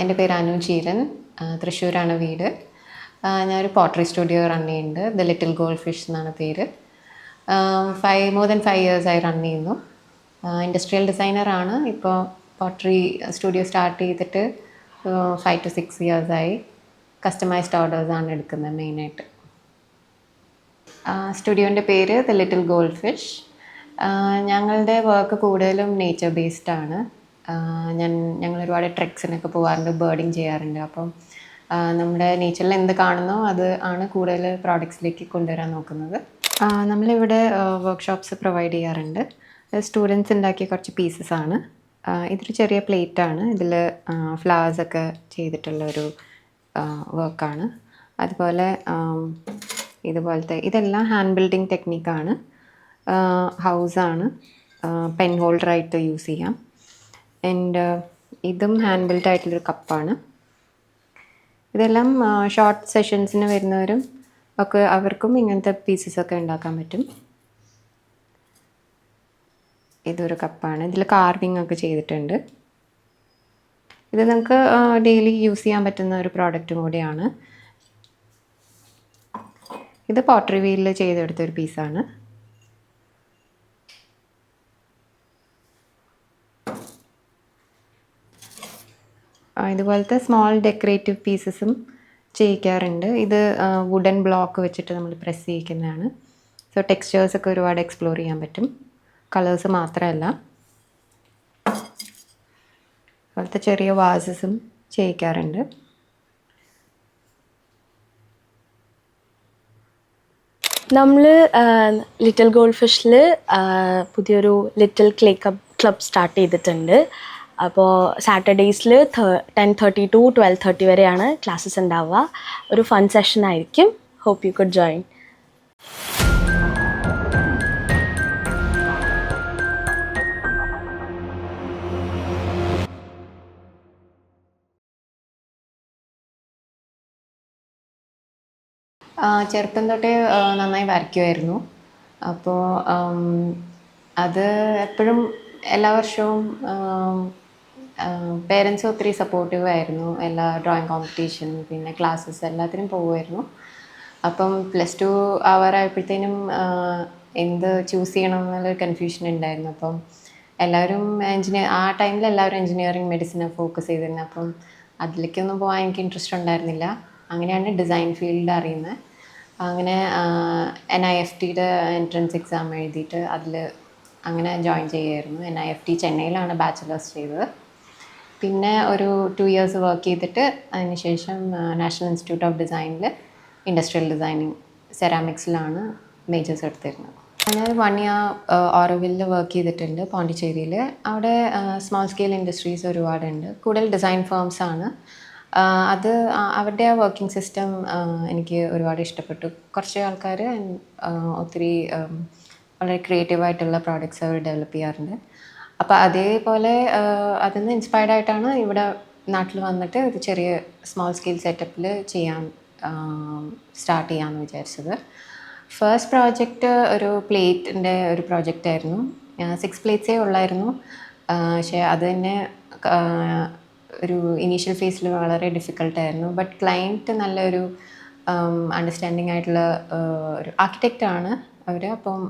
എന്റെ പേര് അനു ചീരൻ. തൃശ്ശൂരാണ് വീട്. ഞാനൊരു പോട്ടറി സ്റ്റുഡിയോ റൺ ചെയ്യുന്നുണ്ട്. ദ ലിറ്റിൽ ഗോൾഡ് ഫിഷ് എന്നാണ് പേര്. ഫൈവ് മോർ ദൻ ഫൈവ് ഇയേഴ്സായി റൺ ചെയ്യുന്നു. ഇൻഡസ്ട്രിയൽ ഡിസൈനറാണ് ഇപ്പോൾ പോട്ടറി സ്റ്റുഡിയോ സ്റ്റാർട്ട് ചെയ്തിട്ട് ഫൈവ് ടു സിക്സ് ഇയേഴ്സായി കസ്റ്റമൈസ്ഡ് ഓർഡേഴ്സാണ് എടുക്കുന്നത് മെയിനായിട്ട് സ്റ്റുഡിയോന്റെ പേര് ദ ലിറ്റിൽ ഗോൾഡ് ഫിഷ് ഞങ്ങളുടെ വർക്ക് കൂടുതലും നേച്ചർ ബേസ്ഡ് ആണ്. ഞാൻ ഞങ്ങൾ ഒരുപാട് ട്രെക്സിനൊക്കെ പോകാറുണ്ട് ബേർഡിങ് ചെയ്യാറുണ്ട്. അപ്പം നമ്മുടെ നേച്ചറിൽ എന്ത് കാണുന്നോ അത് ആണ് കൂടുതൽ പ്രോഡക്ട്സിലേക്ക് കൊണ്ടുവരാൻ നോക്കുന്നത്. നമ്മളിവിടെ വർക്ക്ഷോപ്സ് പ്രൊവൈഡ് ചെയ്യാറുണ്ട്. സ്റ്റുഡൻസ് ഉണ്ടാക്കിയ കുറച്ച് പീസസ് ആണ്. ഇതൊരു ചെറിയ പ്ലേറ്റ് ആണ്. ഇതിൽ ഫ്ലവേഴ്സ് ഒക്കെ ചെയ്തിട്ടുള്ള ഒരു വർക്കാണ് അതുപോലെ ഇതുപോലത്തെ ഇതെല്ലാം ഹാൻഡ് ബിൽഡിംഗ് ടെക്നിക്കാണ് ഹൗസാണ് പെൻ ഹോൾഡറായിട്ട് യൂസ് ചെയ്യാം. ആൻഡ് ഇതും ഹാൻഡ് ബിൽഡ് ആയിട്ടുള്ളൊരു കപ്പാണ്. ഇതെല്ലാം ഷോർട്ട് സെഷൻസിന് വരുന്നവരും ഒക്കെ അവർക്കും ഇങ്ങനത്തെ പീസസ് ഒക്കെ ഉണ്ടാക്കാൻ പറ്റും. ഇതൊരു കപ്പാണ്. ഇതിൽ കാർവിംഗ് ഒക്കെ ചെയ്തിട്ടുണ്ട്. ഇത് നമുക്ക് ഡെയിലി യൂസ് ചെയ്യാൻ പറ്റുന്ന ഒരു പ്രോഡക്റ്റും കൂടിയാണ്. ഇത് പോട്ടറി വീലിൽ ചെയ്തെടുത്ത ഒരു പീസാണ് ഇതുപോലത്തെ സ്മോൾ ഡെക്കറേറ്റീവ് പീസസും ചെയ്യിക്കാറുണ്ട്. ഇത് വുഡൻ ബ്ലോക്ക് വെച്ചിട്ട് നമ്മൾ പ്രസ് ചെയ്യിക്കുന്നതാണ്. സോ ടെക്സ്ചേഴ്സ് ഒക്കെ ഒരുപാട് എക്സ്പ്ലോർ ചെയ്യാൻ പറ്റും. കളേഴ്സ് മാത്രമല്ല. അതുപോലത്തെ ചെറിയ വാസസും ചെയ്യിക്കാറുണ്ട്. നമ്മൾ ലിറ്റിൽ ഗോൾഡ് ഫിഷിൽ പുതിയൊരു little clay club club start ചെയ്തിട്ടുണ്ട്. അപ്പോൾ സാറ്റർഡേയ്സിൽ ten thirty to twelve thirty വരെയാണ് ക്ലാസ്സസ് ഉണ്ടാവുക. ഒരു ഫൺ സെഷൻ ആയിരിക്കും. ഹോപ്പ് യു കുഡ് ജോയിൻ ചെറുപ്പം തൊട്ടേ നന്നായി വരയ്ക്കുമായിരുന്നു അപ്പോൾ അത് എപ്പോഴും എല്ലാ വർഷവും പേരൻസ് ഒത്തിരി സപ്പോർട്ടീവ് ആയിരുന്നു. എല്ലാ ഡ്രോയിങ് കോമ്പറ്റീഷൻ പിന്നെ ക്ലാസ്സസ് എല്ലാത്തിനും പോകുമായിരുന്നു അപ്പം പ്ലസ് ടു ആ, എന്ത് ചൂസ് ചെയ്യണം എന്നുള്ളൊരു കൺഫ്യൂഷൻ ഉണ്ടായിരുന്നു. അപ്പം എല്ലാവരും എഞ്ചിനീയർ ആ ടൈമിൽ എല്ലാവരും എഞ്ചിനീയറിങ് മെഡിസിനെ ഫോക്കസ് ചെയ്തിരുന്നത് അപ്പം അതിലേക്കൊന്നും പോകാൻ എനിക്ക് ഇൻട്രസ്റ്റ് ഉണ്ടായിരുന്നില്ല. അങ്ങനെയാണ് ഡിസൈൻ ഫീൽഡ് അറിയുന്നത് അങ്ങനെ എൻ ഐ എഫ് ടിയുടെ എൻട്രൻസ് എക്സാം എഴുതിയിട്ട് അതിൽ അങ്ങനെ ജോയിൻ ചെയ്യുമായിരുന്നു എൻ ഐ എഫ് ടി ചെന്നൈയിലാണ് ബാച്ചിലേഴ്സ് ചെയ്തത്. പിന്നെ ഒരു ടു ഇയേഴ്സ് വർക്ക് ചെയ്തിട്ട് അതിനുശേഷം നാഷണൽ ഇൻസ്റ്റിറ്റ്യൂട്ട് ഓഫ് ഡിസൈനിൽ ഇൻഡസ്ട്രിയൽ ഡിസൈനിങ് സെറാമിക്സിലാണ് മേജേഴ്സ് എടുത്തിരുന്നത്. ഞാൻ വൺ ഇയർ ഓറോവില്ലിൽ വർക്ക് ചെയ്തിട്ടുണ്ട് പോണ്ടിച്ചേരിയിൽ അവിടെ സ്മോൾ സ്കെയിൽ ഇൻഡസ്ട്രീസ് ഒരുപാടുണ്ട്. കൂടുതൽ ഡിസൈൻ ഫേംസ് ആണ്. അത് അവരുടെ ആ വർക്കിംഗ് സിസ്റ്റം എനിക്ക് ഒരുപാട് ഇഷ്ടപ്പെട്ടു. കുറച്ച് ആൾക്കാർ ഒത്തിരി വളരെ ക്രിയേറ്റീവായിട്ടുള്ള പ്രോഡക്റ്റ്സ് അവർ ഡെവലപ്പ് ചെയ്യാറുണ്ട്. അപ്പോൾ അതേപോലെ അതിൽ നിന്ന് ഇൻസ്പയർഡ് ആയിട്ടാണ് ഇവിടെ നാട്ടിൽ വന്നിട്ട് ഒരു ചെറിയ സ്മോൾ സ്കെയിൽ സെറ്റപ്പിൽ ചെയ്യാൻ സ്റ്റാർട്ട് ചെയ്യാമെന്ന് വിചാരിച്ചത്. ഫസ്റ്റ് പ്രോജക്റ്റ് ഒരു പ്ലേറ്റിന്റെ ഒരു പ്രോജക്റ്റ് ആയിരുന്നു. സിക്സ് പ്ലേറ്റ്സേ ഉള്ളായിരുന്നു. പക്ഷേ അത് തന്നെ ഒരു ഇനീഷ്യൽ ഫേസിൽ വളരെ ഡിഫിക്കൽട്ടായിരുന്നു ബട്ട് ക്ലയന്റ് നല്ലൊരു അണ്ടർസ്റ്റാൻഡിങ് ആയിട്ടുള്ള ഒരു ആർക്കിടെക്റ്റാണ് അവർ അപ്പം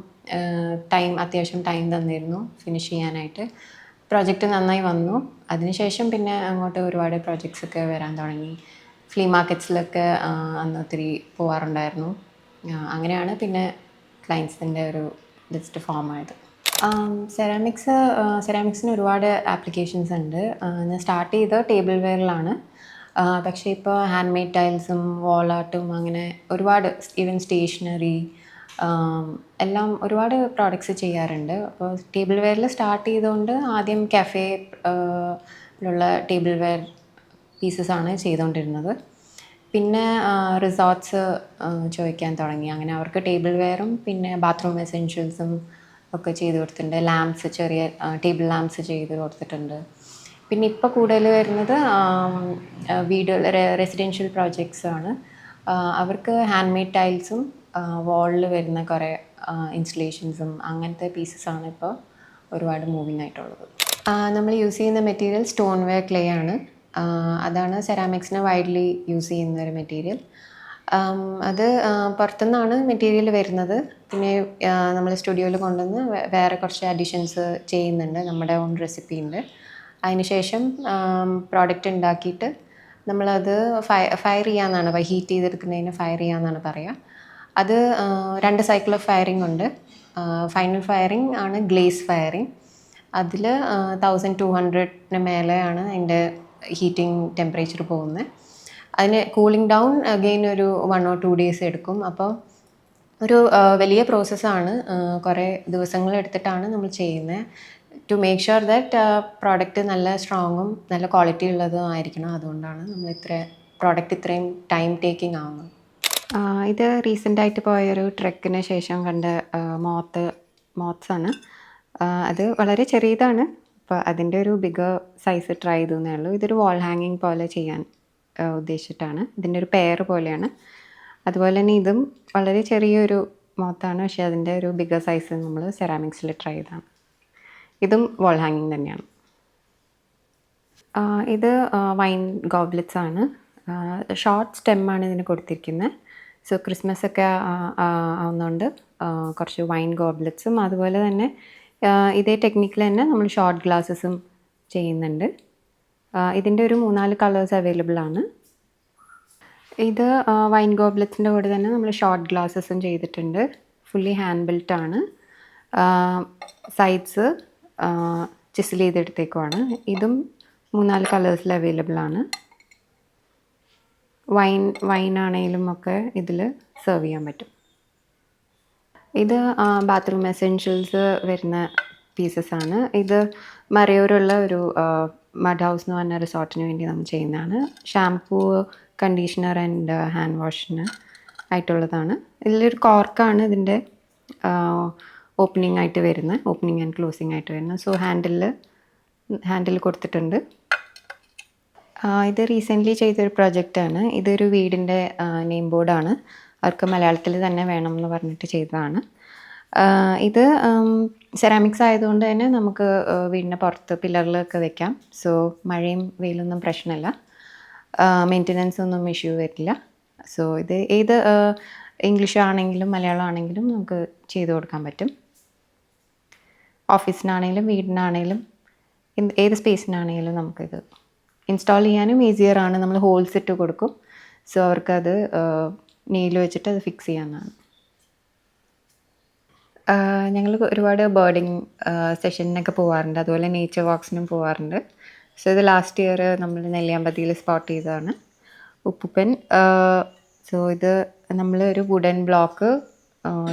ടൈം അത്യാവശ്യം ടൈം തന്നിരുന്നു ഫിനിഷ് ചെയ്യാനായിട്ട്. പ്രോജക്റ്റ് നന്നായി വന്നു. അതിനുശേഷം പിന്നെ അങ്ങോട്ട് ഒരുപാട് പ്രോജക്ട്സ് ഒക്കെ വരാൻ തുടങ്ങി. ഫ്ലീ മാർക്കറ്റ്സിലൊക്കെ അന്ന് ഒത്തിരി പോവാറുണ്ടായിരുന്നു. അങ്ങനെയാണ് പിന്നെ ക്ലയൻസിന്റെ ഒരു ലിസ്റ്റ് ഫോം ആയത്. സെറാമിക്സ് സെറാമിക്സിന് ഒരുപാട് ആപ്ലിക്കേഷൻസ് ഉണ്ട്. ഞാൻ സ്റ്റാർട്ട് ചെയ്തത് ടേബിൾ വെയറിലാണ് പക്ഷേ ഇപ്പോൾ ഹാൻഡ് മെയ്ഡ് ടൈൽസും വാൾ ആർട്ടും അങ്ങനെ ഒരുപാട് ഈവൻ സ്റ്റേഷനറി എല്ലാം ഒരുപാട് പ്രോഡക്ട്സ് ചെയ്യാറുണ്ട്. അപ്പോൾ ടേബിൾ വെയറിൽ സ്റ്റാർട്ട് ചെയ്തുകൊണ്ട് ആദ്യം കഫേ ടേബിൾ വെയർ പീസസ് ആണ് ചെയ്തുകൊണ്ടിരുന്നത് പിന്നെ റിസോർട്ട്സ് ചോദിക്കാൻ തുടങ്ങി. അങ്ങനെ അവർക്ക് ടേബിൾ വെയറും പിന്നെ ബാത്റൂം എസെൻഷ്യൽസും ഒക്കെ ചെയ്ത് കൊടുത്തിട്ടുണ്ട്. ലാംപ്സ് ചെറിയ ടേബിൾ ലാംപ്സ് ചെയ്ത് കൊടുത്തിട്ടുണ്ട്. പിന്നെ ഇപ്പോൾ കൂടുതൽ വരുന്നത് വീട് റെസിഡൻഷ്യൽ പ്രോജക്ട്സ് ആണ്. അവർക്ക് ഹാൻഡ് മെയ്ഡ് ടൈൽസും വാളിൽ വരുന്ന കുറേ ഇൻസ്റ്റലേഷൻസും അങ്ങനത്തെ പീസസ് ആണ് ഇപ്പോൾ ഒരുപാട് മൂവിങ് ആയിട്ടുള്ളത്. നമ്മൾ യൂസ് ചെയ്യുന്ന മെറ്റീരിയൽ സ്റ്റോൺ വെയർ ക്ലേ ആണ് അതാണ് സെറാമിക്സിന് വൈഡ്ലി യൂസ് ചെയ്യുന്ന ഒരു മെറ്റീരിയൽ അത് പുറത്തുനിന്നാണ് മെറ്റീരിയൽ വരുന്നത്. പിന്നെ നമ്മൾ സ്റ്റുഡിയോയിൽ കൊണ്ടുവന്ന് വേറെ കുറച്ച് അഡിഷൻസ് ചെയ്യുന്നുണ്ട് നമ്മുടെ ഓൺ റെസിപ്പി ഉണ്ട് അതിനുശേഷം പ്രോഡക്റ്റ് ഉണ്ടാക്കിയിട്ട് നമ്മളത് ഫയ ഫയർ ചെയ്യാമെന്നാണ് ഹീറ്റ് ചെയ്തെടുക്കുന്നതിന് ഫയർ ചെയ്യാമെന്നാണ് പറയുക അത് രണ്ട് സൈക്കിൾ ഓഫ് ഫയറിംഗ് ഉണ്ട്. ഫൈനൽ ഫയറിംഗ് ആണ് ഗ്ലേസ് ഫയറിംഗ് അതിൽ തൗസൻഡ് ടു ഹൺഡ്രഡിന് മേലെയാണ് അതിന്റെ ഹീറ്റിംഗ് ടെമ്പറേച്ചർ പോകുന്നത്. അതിന് കൂളിംഗ് ഡൗൺ അഗെയിൻ ഒരു വൺ ഓർ ടു ഡേയ്സ് എടുക്കും. അപ്പോൾ ഒരു വലിയ പ്രോസസ്സാണ് കുറേ ദിവസങ്ങൾ എടുത്തിട്ടാണ് നമ്മൾ ചെയ്യുന്നത്. To make sure that product നല്ല സ്ട്രോങ്ങും നല്ല ക്വാളിറ്റി ഉള്ളതും ആയിരിക്കണം. അതുകൊണ്ടാണ് നമ്മൾ ഇത്ര പ്രോഡക്റ്റ് ഇത്രയും ടൈം ടേക്കിംഗ് ആവുന്നത്. ആ, ഇത് റീസെന്റായിട്ട് പോയൊരു ട്രെക്കിന് ശേഷം കണ്ട മോത്ത് മോത്ത്സ് ആണ് അത് വളരെ ചെറിയതാണ്. അപ്പോൾ അതിന്റെ ഒരു ബിഗർ സൈസ് ട്രൈ ചെയ്തു എന്നേ ഉള്ളൂ. ഇതൊരു വാൾ ഹാങ്ങിങ് പോലെ ചെയ്യാൻ ഉദ്ദേശിച്ചിട്ടാണ്. ഇതിന്റെ ഒരു പെയർ പോലെയാണ്. അതുപോലെ തന്നെ ഇതും വളരെ ചെറിയൊരു മോത്താണ്. പക്ഷേ അതിന്റെ ഒരു ബിഗർ സൈസ് നമ്മൾ സെറാമിക്സിൽ ട്രൈ ചെയ്തതാണ് ഇതും വാൾ ഹാങ്ങിങ് തന്നെയാണ്. ആ, ഇത് വൈൻ ഗോബ്ലെറ്റ്സ് ആണ്. ഷോർട്ട് സ്റ്റെമ്മാണ് ഇതിന് കൊടുത്തിരിക്കുന്നത് സോ ക്രിസ്മസ് ഒക്കെ ആവുന്നതുകൊണ്ട് കുറച്ച് വൈൻ ഗോബ്ലറ്റ്സും അതുപോലെ തന്നെ ഇതേ ടെക്നിക്കിൽ തന്നെ നമ്മൾ ഷോർട്ട് ഗ്ലാസ്സസും ചെയ്യുന്നുണ്ട്. ഇതിന്റെ ഒരു മൂന്നാൽ കളേഴ്സ് അവൈലബിൾ ആണ്. ഇത് വൈൻ ഗോബ്ലറ്റ്സിന്റെ കൂടെ തന്നെ നമ്മൾ ഷോർട്ട് ഗ്ലാസ്സസും ചെയ്തിട്ടുണ്ട്. ഫുള്ളി ഹാൻഡ് ബിൽറ്റ് ആണ്. സൈഡ്സ് ചിസിൽ ചെയ്തെടുത്തേക്കുമാണ് ഇതും മൂന്നാൽ കളേഴ്സിൽ അവൈലബിൾ ആണ്. വൈൻ ആണെങ്കിലും ഒക്കെ ഇതിൽ സെർവ് ചെയ്യാൻ പറ്റും. ഇത് ബാത്റൂം എസെൻഷ്യൽസ് വരുന്ന പീസസ് ആണ്. ഇത് മറയൂരുള്ള ഒരു മഡ് ഹൗസ് എന്ന് പറഞ്ഞ റിസോർട്ടിന് വേണ്ടി നമ്മൾ ചെയ്യുന്നതാണ്. ഷാംപൂ കണ്ടീഷണർ ആൻഡ് ഹാൻഡ് വാഷിന് ആയിട്ടുള്ളതാണ്. ഇതിലൊരു കോർക്കാണ് ഇതിന്റെ ഓപ്പണിംഗ് ആയിട്ട് വരുന്നത്. ഓപ്പണിംഗ് ആൻഡ് ക്ലോസിംഗ് ആയിട്ട് വരുന്നത്. സോ ഹാൻഡിൽ ഹാൻഡിൽ കൊടുത്തിട്ടുണ്ട്. ഇത് റീസെന്റ്ലി ചെയ്തൊരു പ്രൊജക്റ്റാണ് ഇതൊരു വീടിന്റെ നെയിം ബോർഡാണ് അവർക്ക് മലയാളത്തിൽ തന്നെ വേണം എന്ന് പറഞ്ഞിട്ട് ചെയ്തതാണ്. ഇത് സെറാമിക്സ് ആയതുകൊണ്ട് തന്നെ നമുക്ക് വീടിന്റെ പുറത്ത് പില്ലറിലൊക്കെ വെക്കാം. സോ മഴയും വെയിലൊന്നും പ്രശ്നമല്ല. മെയിന്റനൻസ് ഒന്നും ഇഷ്യൂ വരില്ല. സോ ഇത് ഏത് ഇംഗ്ലീഷ് ആണെങ്കിലും മലയാളം ആണെങ്കിലും നമുക്ക് ചെയ്തു കൊടുക്കാൻ പറ്റും. ഓഫീസിനാണെങ്കിലും വീടിനാണെങ്കിലും ഏത് സ്പേസിനാണെങ്കിലും നമുക്കിത് ഇൻസ്റ്റാൾ ചെയ്യാനും ഈസിയർ ആണ്. നമ്മൾ ഹോൾസ് ഇട്ട് കൊടുക്കും. സോ അവർക്കത് നെയിൽ വെച്ചിട്ട് അത് ഫിക്സ് ചെയ്യാവുന്നതാണ് ഞങ്ങൾ ഒരുപാട് ബേർഡിങ് സെഷനൊക്കെ പോകാറുണ്ട് അതുപോലെ നേച്ചർ വാക്സിനും പോകാറുണ്ട് സോ ഇത് ലാസ്റ്റ് ഇയർ നമ്മൾ നെല്ലിയാമ്പതിയിൽ സ്പോട്ട് ചെയ്തതാണ്. ഉപ്പുപ്പൻ സോ ഇത് നമ്മൾ ഒരു വുഡൻ ബ്ലോക്ക്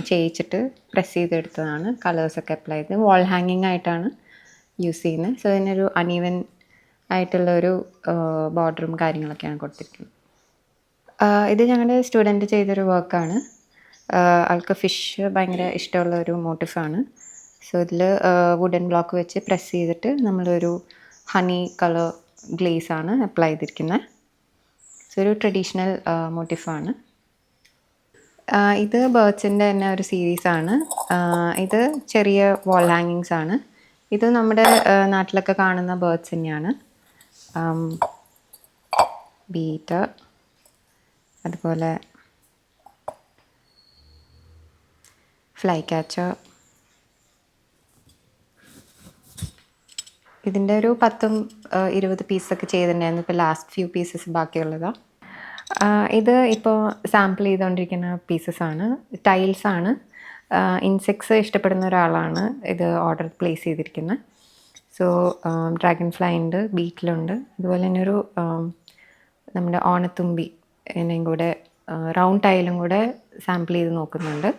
ചെയ്യിച്ചിട്ട് പ്രസ് ചെയ്തെടുത്തതാണ്. കളേഴ്സൊക്കെ അപ്ലൈ ചെയ്ത്. വാൾ ഹാങ്ങിങ് ആയിട്ടാണ് യൂസ് ചെയ്യുന്നത്. സോ ഇതിനൊരു അണീവൻ ആയിട്ടുള്ള ഒരു ബോർഡറും കാര്യങ്ങളൊക്കെയാണ് കൊടുത്തിരിക്കുന്നത്. ഇത് ഞങ്ങളുടെ സ്റ്റുഡന്റ് ചെയ്തൊരു വർക്കാണ്. ആൾക്ക് ഫിഷ് ഭയങ്കര ഇഷ്ടമുള്ള ഒരു മോട്ടിഫാണ്. സോ ഇതിൽ വുഡൻ ബ്ലോക്ക് വെച്ച് പ്രസ് ചെയ്തിട്ട് നമ്മളൊരു ഹണി കളർ ഗ്ലേസ് ആണ് അപ്ലൈ ചെയ്തിരിക്കുന്നത് സോ ഒരു ട്രഡീഷണൽ മോട്ടിഫാണ് ഇത് ബേർഡ്സിന്റെ തന്നെ ഒരു ആണ്. ഇത് ചെറിയ വാൾ ഹാങ്ങിങ്സ് ആണ്. ഇത് നമ്മുടെ നാട്ടിലൊക്കെ കാണുന്ന ബേർഡ്സ് തന്നെയാണ്. ബീറ്റ് അതുപോലെ ഫ്ലൈ ക്യാച്ചർ ഇതിന്റെ ഒരു പത്തും ഇരുപത് പീസൊക്കെ ചെയ്തിട്ടുണ്ടായിരുന്നു ഇപ്പോൾ ലാസ്റ്റ് ഫ്യൂ പീസസ് ബാക്കിയുള്ളതാണ് ഇത് ഇപ്പോൾ സാമ്പിൾ ചെയ്തുകൊണ്ടിരിക്കുന്ന പീസസ് ആണ്. ടൈൽസ് ആണ്. ഇൻസെക്ട്സ് ഇഷ്ടപ്പെടുന്ന ഒരാളാണ് ഇത് ഓർഡർ പ്ലേസ് ചെയ്തിരിക്കുന്നത് സോ ഡ്രാഗൺ ഫ്ലൈ ഉണ്ട് ബീറ്റിലുണ്ട് അതുപോലെ തന്നെ ഒരു ആം, നമ്മുടെ ഓണത്തുമ്പി എന്നെയും കൂടെ റൗണ്ട് ടൈലും കൂടെ സാമ്പിൾ ചെയ്ത് നോക്കുന്നുണ്ട്.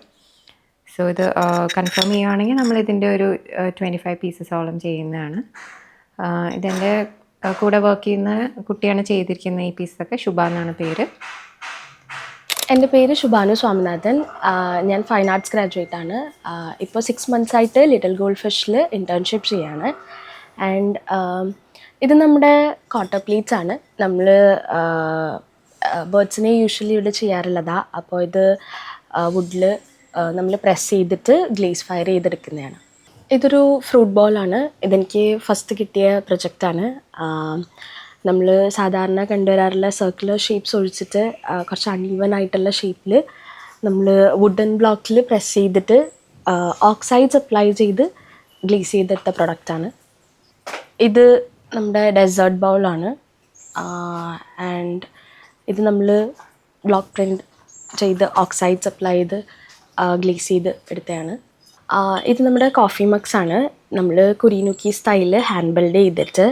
സോ ഇത് കൺഫേം ചെയ്യുവാണെങ്കിൽ നമ്മൾ ഇതിന്റെ ഒരു ട്വന്റി ഫൈവ് പീസസോളം ചെയ്യുന്നതാണ്. ഇതെന്റെ കൂടെ വർക്ക് ചെയ്യുന്ന കുട്ടിയാണ് ചെയ്തിരിക്കുന്ന ഈ പീസൊക്കെ ശുഭ എന്നാണ് പേര്. എന്റെ പേര് ശുഭാനു സ്വാമിനാഥൻ. ഞാൻ ഫൈൻ ആർട്സ് ഗ്രാജുവേറ്റ് ആണ്. ഇപ്പോൾ സിക്സ് മന്ത്സ് ആയിട്ട് ലിറ്റിൽ ഗോൾഡ് ഫിഷിൽ ഇന്റേൺഷിപ്പ് ചെയ്യാണ്. ആൻഡ് ഇത് നമ്മുടെ കോട്ടർ പ്ലീറ്റ്സ് ആണ്. നമ്മൾ ബേർഡ്സിനെ യൂഷ്വലി ഇവിടെ ചെയ്യാറുള്ളതാണ് അപ്പോൾ ഇത് വുഡിൽ നമ്മൾ പ്രസ് ചെയ്തിട്ട് ഗ്ലേസ് ഫയർ ചെയ്തെടുക്കുന്നതാണ്. ഇതൊരു ഫ്രൂട്ട് ബോളാണ് ഇതെനിക്ക് ഫസ്റ്റ് കിട്ടിയ പ്രൊജക്റ്റാണ് നമ്മൾ സാധാരണ കണ്ടുവരാറുള്ള സർക്കുലർ ഷേപ്സ് ഒഴിച്ചിട്ട് കുറച്ച് അൺഈവൻ ആയിട്ടുള്ള ഷേപ്പിൽ നമ്മൾ വുഡൻ ബ്ലോക്കിൽ പ്രസ് ചെയ്തിട്ട് ഓക്സൈഡ്സ് അപ്ലൈ ചെയ്ത് ഗ്ലേസ് ചെയ്തെടുത്ത പ്രൊഡക്റ്റാണ് ഇത് നമ്മുടെ ഡെസേർട്ട് ബൗളാണ് ആൻഡ് ഇത് നമ്മൾ ബ്ലോക്ക് പ്രിന്റ് ചെയ്ത് ഓക്സൈഡ്സ് അപ്ലൈ ചെയ്ത് ഗ്ലേസ് ചെയ്ത് എടുത്തതാണ്. ഇത് നമ്മുടെ കോഫി മഗ്സ് ആണ്. നമ്മൾ കുരീനുക്കി സ്റ്റൈലിൽ ഹാൻഡ് ബിൽഡ് ചെയ്തിട്ട്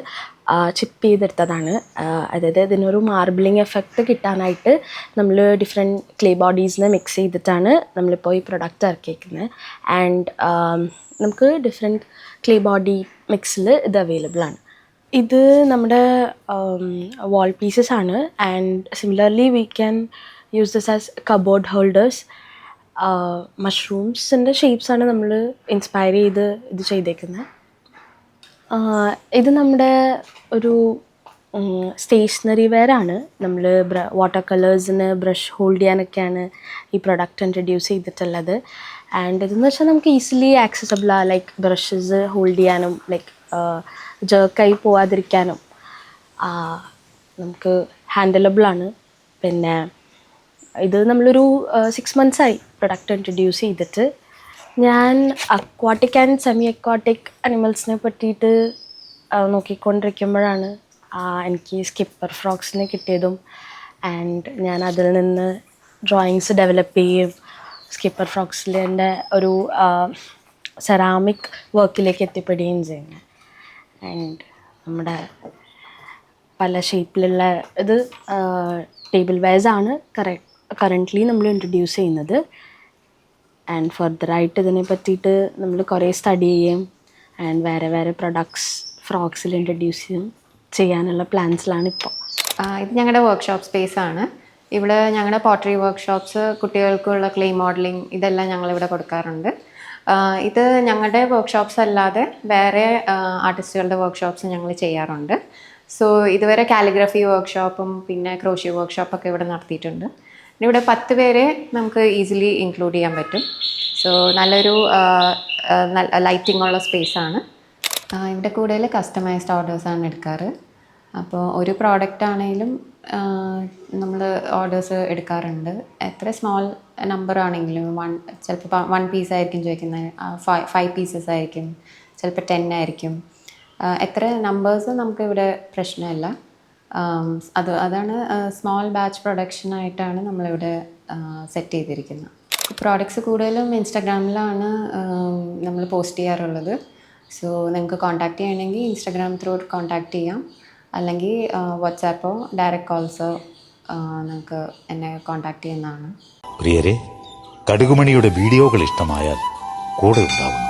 ചിപ്പ് ചെയ്തെടുത്തതാണ്. അതായത് ഇതിനൊരു മാർബിളിങ് എഫക്റ്റ് കിട്ടാനായിട്ട് നമ്മൾ ഡിഫറെന്റ് ക്ലേ ബോഡീസിനെ മിക്സ് ചെയ്തിട്ടാണ് നമ്മളിപ്പോൾ ഈ പ്രൊഡക്റ്റ് ഇറക്കിയിരിക്കുന്നത് ആൻഡ് നമുക്ക് ഡിഫറെന്റ് ക്ലേ ബോഡി മിക്സിൽ ഇത് അവൈലബിൾ ആണ്. ഇത് നമ്മുടെ വാൾ പീസസ് ആണ്. And similarly we can use this as cupboard holders മഷ്റൂംസിന്റെ ഷേപ്സാണ് നമ്മൾ ഇൻസ്പയർ ചെയ്ത് ഇത് ചെയ്തേക്കുന്നത് ഇത് നമ്മുടെ ഒരു സ്റ്റേഷനറി വെയർ ആണ്. നമ്മൾ വാട്ടർ കളേഴ്സിന് ബ്രഷ് ഹോൾഡ് ചെയ്യാനൊക്കെയാണ് ഈ പ്രൊഡക്റ്റ് ഇൻട്രൊഡ്യൂസ് ചെയ്തിട്ടുള്ളത്. ആൻഡ് ഇതെന്ന് വെച്ചാൽ നമുക്ക് ഈസിലി ആക്സസബിളാണ് ലൈക്ക് ബ്രഷസ് ഹോൾഡ് ചെയ്യാനും ലൈക്ക് ജേർക്കായി പോവാതിരിക്കാനും നമുക്ക് ഹാൻഡലബിളാണ് പിന്നെ ഇത് നമ്മളൊരു സിക്സ് മന്ത്സായി പ്രൊഡക്റ്റ് ഇൻട്രൊഡ്യൂസ് ചെയ്തിട്ട്. ഞാൻ അക്വാട്ടിക് ആൻഡ് സെമി അക്വാട്ടിക് അനിമൽസിനെ പറ്റിയിട്ട് നോക്കിക്കൊണ്ടിരിക്കുമ്പോഴാണ് എനിക്ക് സ്കിപ്പർ ഫ്രോക്സിനെ കിട്ടിയതും ആൻഡ് ഞാൻ അതിൽ നിന്ന് ഡ്രോയിങ്സ് ഡെവലപ്പ് ചെയ്യും. സ്കിപ്പർ ഫ്രോക്സിൽ എന്റെ ഒരു സെറാമിക് വർക്കിലേക്ക് എത്തിപ്പെടുകയും ചെയ്യുന്നത് ആൻഡ് നമ്മുടെ പല ഷേപ്പിലുള്ള ഇത് ടേബിൾ വെയർസ് ആണ് കറക്റ്റ് കറന്റ്ലി നമ്മൾ ഇൻട്രൊഡ്യൂസ് ചെയ്യുന്നത്. ആൻഡ് ഫർദറായിട്ട് ഇതിനെ പറ്റിയിട്ട് നമ്മൾ കുറേ സ്റ്റഡി ചെയ്യും. ആൻഡ് വേറെ വേറെ പ്രൊഡക്ട്സ് ഫ്രോക്സിൽ ഇൻട്രൊഡ്യൂസ് ചെയ്യും. ചെയ്യാനുള്ള പ്ലാൻസിലാണ് ഇപ്പോൾ ഇത് ഞങ്ങളുടെ വർക്ക്ഷോപ്പ് സ്പേസ് ആണ്. ഇവിടെ ഞങ്ങളുടെ പോട്ടറി വർക്ക്ഷോപ്സ് കുട്ടികൾക്കുള്ള ക്ലേ മോഡലിംഗ് ഇതെല്ലാം ഞങ്ങളിവിടെ കൊടുക്കാറുണ്ട്. ഇത് ഞങ്ങളുടെ വർക്ക്ഷോപ്സ് അല്ലാതെ വേറെ ആർട്ടിസ്റ്റുകളുടെ വർക്ക്ഷോപ്സ് ഞങ്ങൾ ചെയ്യാറുണ്ട്. സോ ഇതുവരെ കാലിഗ്രഫി വർക്ക്ഷോപ്പും പിന്നെ ക്രോഷ്യ വർക്ക്ഷോപ്പൊക്കെ ഇവിടെ നടത്തിയിട്ടുണ്ട്. ഇവിടെ പത്ത് പേരെ നമുക്ക് ഈസിലി ഇൻക്ലൂഡ് ചെയ്യാൻ പറ്റും. സോ നല്ലൊരു ലൈറ്റിംഗ് ഉള്ള സ്പേസ് ആണ്. ഇവിടെ കൂടുതൽ കസ്റ്റമൈസ്ഡ് ഓർഡേഴ്സാണ് എടുക്കാറ്. അപ്പോൾ ഒരു പ്രോഡക്റ്റ് ആണെങ്കിലും നമ്മൾ ഓർഡേഴ്സ് എടുക്കാറുണ്ട്. എത്ര സ്മോൾ നമ്പർ ആണെങ്കിലും വൺ ചിലപ്പോൾ വൺ പീസ് ആയിരിക്കും ചോദിക്കുന്നത് ഫൈവ് ഫൈവ് പീസസ് ആയിരിക്കും ചിലപ്പോൾ ടെൻ ആയിരിക്കും. എത്ര നമ്പേഴ്സ് നമുക്ക് ഇവിടെ പ്രശ്നമില്ല. അത് അതാണ് സ്മോൾ ബാച്ച് പ്രൊഡക്ഷൻ പ്രൊഡക്ഷനായിട്ടാണ് നമ്മളിവിടെ സെറ്റ് ചെയ്തിരിക്കുന്നത്. പ്രോഡക്ട്സ് കൂടുതലും ഇൻസ്റ്റാഗ്രാമിലാണ് നമ്മൾ പോസ്റ്റ് ചെയ്യാറുള്ളത്. സോ നിങ്ങൾക്ക് കോൺടാക്ട് ചെയ്യണമെങ്കിൽ ഇൻസ്റ്റാഗ്രാം ത്രൂ കോൺടാക്ട് ചെയ്യാം. അല്ലെങ്കിൽ വാട്സാപ്പോ ഡയറക്റ്റ് കോൾസോ നിങ്ങൾക്ക് എന്നെ കോൺടാക്ട് ചെയ്യുന്നതാണ്. പ്രിയരെ കടുകുമണിയുടെ വീഡിയോകൾ ഇഷ്ടമായാൽ കൂടെ ഉണ്ടാവുന്നു